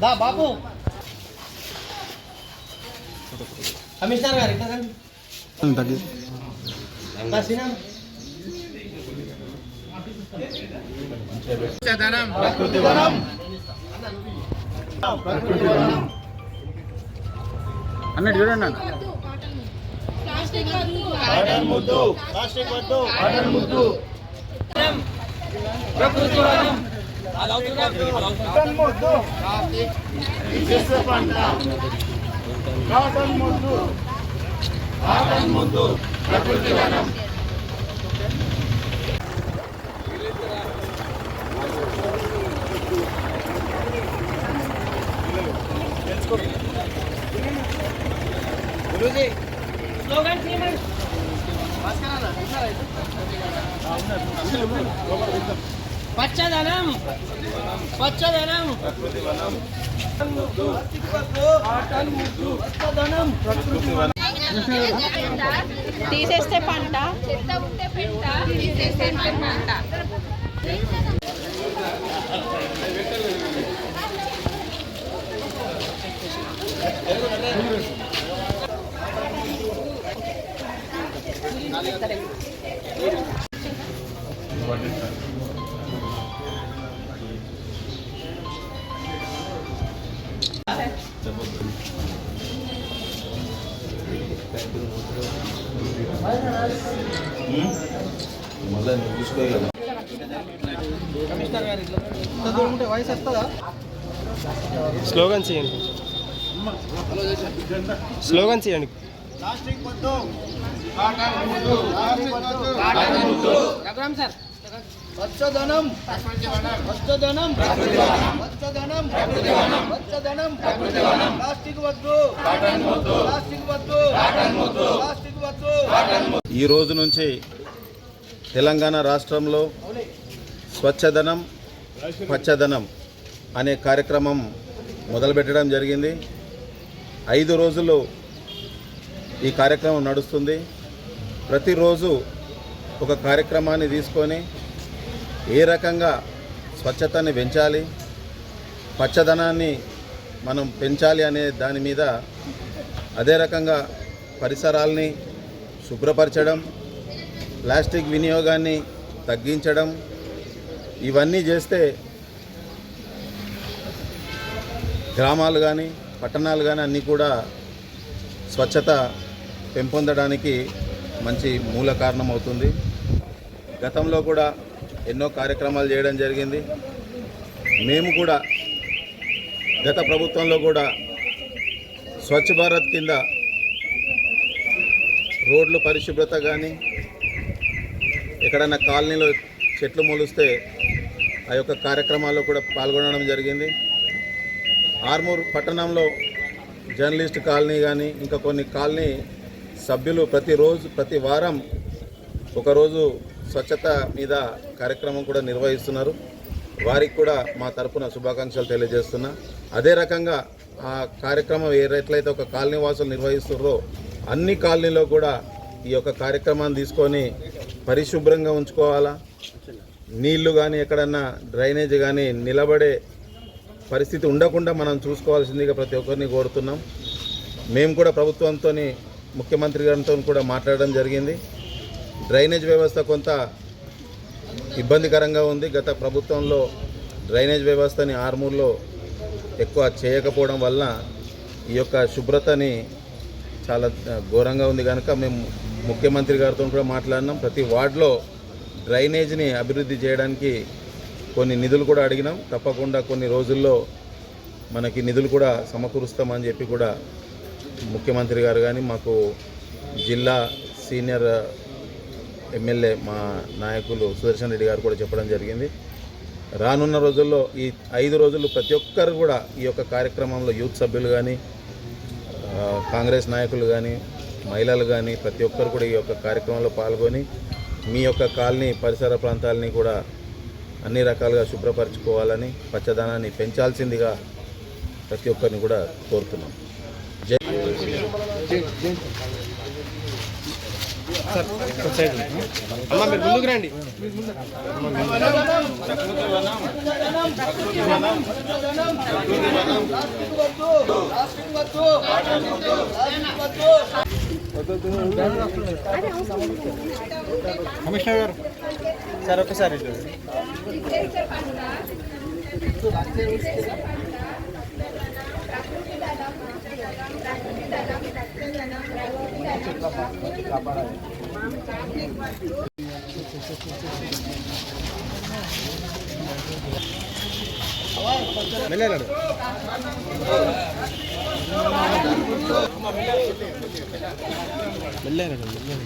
దా బాపు commissioner గారు. అన్నట్టు చూడండి అన్న. ప్లాస్టిక్ వద్దు. ముద్దు. ప్లాస్టిక్ వద్దు. ముద్దు. ప్రకృతి వనం ముద్దు. పంట కాటన్ ముద్దు కాటన్ ముద్దు ప్రకృతి వనం స్లోగన్ చేయండి పచ్చదనం పచ్చదనం తీసేస్తే పంట. చెత్త ఉంటే పెంట తీసేస్తే పంట మళ్ళీ నువ్వు కమిషనర్ గారు ఇట్లా వయసు వస్తుందా స్లోగన్ చేయండి. స్లోగన్ చేయండి. ప్లాస్టిక్ వద్దు కాటన్ వద్దు కాటన్ రఘురామ్ సార్. ప్లాస్టిక్ వద్దు ప్లాస్టిక్ వద్దు ప్లాస్టిక్ వద్దు. ఈ రోజు నుంచి తెలంగాణ రాష్ట్రంలో స్వచ్ఛదనం పచ్చదనం అనే కార్యక్రమం మొదలుపెట్టడం జరిగింది. ఐదు రోజులు ఈ కార్యక్రమం నడుస్తుంది. ప్రతిరోజు ఒక కార్యక్రమాన్ని తీసుకొని ఏ రకంగా స్వచ్ఛతని పెంచాలి పచ్చదనాన్ని మనం పెంచాలి అనే దాని మీద అదే రకంగా పరిసరాల్ని శుభ్రపరచడం ప్లాస్టిక్ వినియోగాన్ని తగ్గించడం ఇవన్నీ చేస్తే గ్రామాలు కానీ పట్టణాలు కానీ అన్నీ కూడా స్వచ్ఛత పెంపొందడానికి మంచి మూల కారణం అవుతుంది గతంలో కూడా ఎన్నో కార్యక్రమాలు చేయడం జరిగింది. మేము కూడా గత ప్రభుత్వంలో కూడా స్వచ్ఛ భారత్ కింద రోడ్లు పరిశుభ్రత కానీ ఎక్కడైనా కాలనీలో చెట్లు మొలిస్తే ఆ యొక్క కార్యక్రమాల్లో కూడా పాల్గొనడం జరిగింది. ఆర్మూర్ పట్టణంలో జర్నలిస్ట్ కాలనీ కానీ ఇంకా కొన్ని కాలనీ సభ్యులు ప్రతిరోజు ప్రతి వారం ఒకరోజు స్వచ్ఛత మీద కార్యక్రమం కూడా నిర్వహిస్తున్నారు. వారికి కూడా మా తరపున శుభాకాంక్షలు తెలియజేస్తున్నా. అదే రకంగా ఆ కార్యక్రమం ఏ ఎట్లయితే ఒక కాలనీ వాసులు నిర్వహిస్తున్నారో అన్ని కాలనీలో కూడా ఈ యొక్క కార్యక్రమాన్ని తీసుకొని పరిశుభ్రంగా ఉంచుకోవాలా? నీళ్ళు కానీ ఎక్కడన్నా డ్రైనేజ్ కానీ నిలబడే పరిస్థితి ఉండకుండా మనం చూసుకోవాల్సిందిగా ప్రతి ఒక్కరిని కోరుతున్నాం. మేము కూడా ప్రభుత్వంతో ముఖ్యమంత్రి గారితో కూడా మాట్లాడడం జరిగింది. డ్రైనేజ్ వ్యవస్థ కొంత ఇబ్బందికరంగా ఉంది. గత ప్రభుత్వంలో డ్రైనేజ్ వ్యవస్థని ఆర్మూర్లో ఎక్కువ చేయకపోవడం వల్ల ఈ యొక్క శుభ్రతని చాలా ఘోరంగా ఉంది. కనుక మేము ముఖ్యమంత్రి గారితో కూడా మాట్లాడినాం. ప్రతి వార్డులో డ్రైనేజ్ని అభివృద్ధి చేయడానికి కొన్ని నిధులు కూడా అడిగినాం. తప్పకుండా కొన్ని రోజుల్లో మనకి నిధులు కూడా సమకూరుస్తామని చెప్పి కూడా ముఖ్యమంత్రి గారు కానీ మాకు జిల్లా సీనియర్ ఎమ్మెల్యే మా నాయకులు సుదర్శన్ రెడ్డి గారు కూడా చెప్పడం జరిగింది. రానున్న రోజుల్లో ఈ ఐదు రోజులు ప్రతి ఒక్కరు కూడా ఈ యొక్క కార్యక్రమంలో యూత్ సభ్యులు కానీ కాంగ్రెస్ నాయకులు కానీ మహిళలు కానీ ప్రతి ఒక్కరు కూడా ఈ యొక్క కార్యక్రమంలో పాల్గొని మీ యొక్క కాలనీ పరిసర ప్రాంతాలని కూడా అన్ని రకాలుగా శుభ్రపరచుకోవాలని పచ్చదనాన్ని పెంచాల్సిందిగా ప్రతి ఒక్కరిని కూడా కోరుతున్నాం. జై సార్ సైడ్ అమ్మ మీరు ముందుకు రండి. కమిషనర్ గారు. సార్ ఒకసారి ఇటు. మెల్లగాడు మెల్లగాడు మెల్లగాడు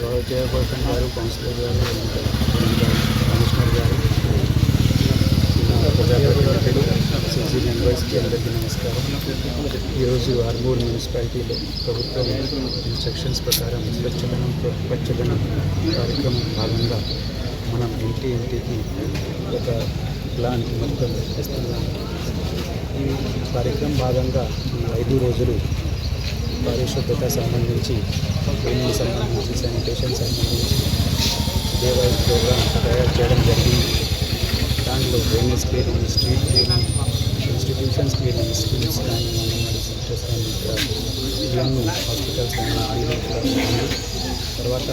చైర్పర్సన్ గారు కౌన్సిలర్ గారు కమిషనర్ గారు ప్రజాప్రతినిధులు సిసి మెంబర్స్కి అందరికీ నమస్కారం. ఈరోజు ఆర్మూర్ మున్సిపాలిటీలో ప్రభుత్వం ఇన్స్ట్రక్షన్స్ ప్రకారం స్వచ్ఛదనం స్వచ్ఛదనం కార్యక్రమం భాగంగా మనం ఇంటి ఇంటికి ఒక ప్లాన్ మొత్తం ఇస్తున్నాం ఈ కార్యక్రమం భాగంగా ఐదు రోజులు పారిశుద్ధత సంబంధించి క్లీనింగ్ సంబంధించి శానిటేషన్ సంబంధించి దేవాలయ ప్రోగ్రామ్ తయారు చేయడం జరిగింది. దాంట్లో drainage cleaning street cleaning institutions cleaning schools కానీ అంగన్వాడీ సెంటర్స్ కానీ ఇవన్నీ హాస్పిటల్స్ కానీ క్లీనింగ్ తర్వాత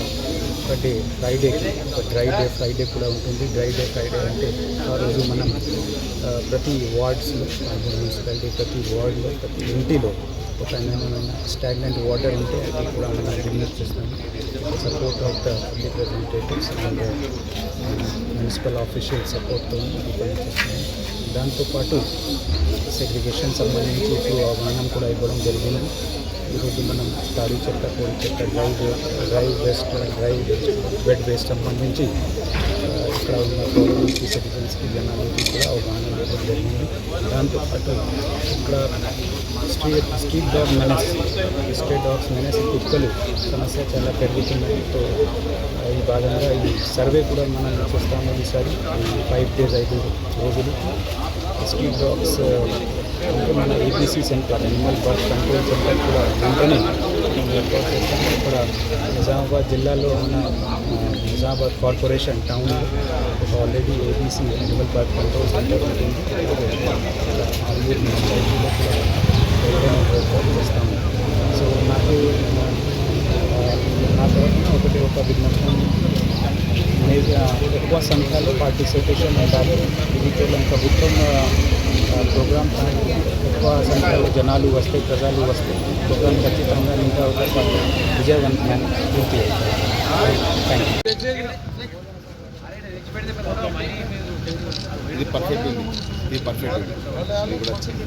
ఒక డే ఫ్రైడేకి ఒక డ్రై డే ఫ్రైడే కూడా ఉంటుంది. డ్రై డే ఫ్రైడే అంటే ఆ రోజు మనం ప్రతి వార్డ్స్లో మున్సిపాలిటీ ప్రతి వార్డులో ప్రతి ఇంటిలో ఒక ఏమైనా స్టాగ్నెంట్ వాటర్ ఉంటే అది కూడా మనం రిమూవ్ చేస్తాము. Support of the public representatives and municipal official సపోర్ట్తో ఇది పనిచేస్తాము దాంతోపాటు సెగ్రిగేషన్ సంబంధించి ఇప్పుడు అవగాహన కూడా ఇవ్వడం జరిగింది. ఈరోజు మనం తాడి చెత్త పొడి చెత్త dry dry waste dry wet waste సంబంధించి ఇక్కడ ఉన్న పౌరులకి సిటిజన్స్కి జనాలకి కూడా అవగాహన ఇవ్వడం జరిగింది. దాంతోపాటు ఇక్కడ street street dog menace street dogs menace కుక్కలు సమస్య చాలా పెరుగుతున్నాయి. ఈ భాగంగా ఈ సర్వే కూడా మనం చూస్తాము ఈసారి ఫైవ్ డేస్ ఐదు రోజులు. స్ట్రీట్ డాగ్స్ మన ABC centre animal birth control centre కూడా వెంటనే మనం ఏర్పాటు చేస్తాము ఇక్కడ నిజామాబాద్ జిల్లాలో ఉన్న ఆ, నిజామాబాద్ కార్పొరేషన్ టౌన్లో ఒక already ABC animal birth control centre ఉంటుంది ఆర్మూర్ మున్సిపాలిటీలో కూడా వెంటనే ఏర్పాటు చేస్తాము సో నాకు ఆ, నా తరఫున ఒకటి ఒక విజ్ఞప్తం అనేది ఆ, ఎక్కువ సంఖ్యలో పార్టిసిపేషన్ ఉండాలి. ఇది కేవలం ప్రభుత్వం ఆ, ప్రోగ్రామ్ ఎక్కువ సంఖ్యలో జనాలు వస్తే ప్రజలు వస్తే ప్రోగ్రామ్ ఖచ్చితంగా ఇంకా ఒక విజయవంతమైన పూర్తి అవుతుంది. ఇది పర్ఫెక్ట్ ఉంది. ఇది పర్ఫెక్ట్ ఉంది. ఇది కూడా వచ్చింది.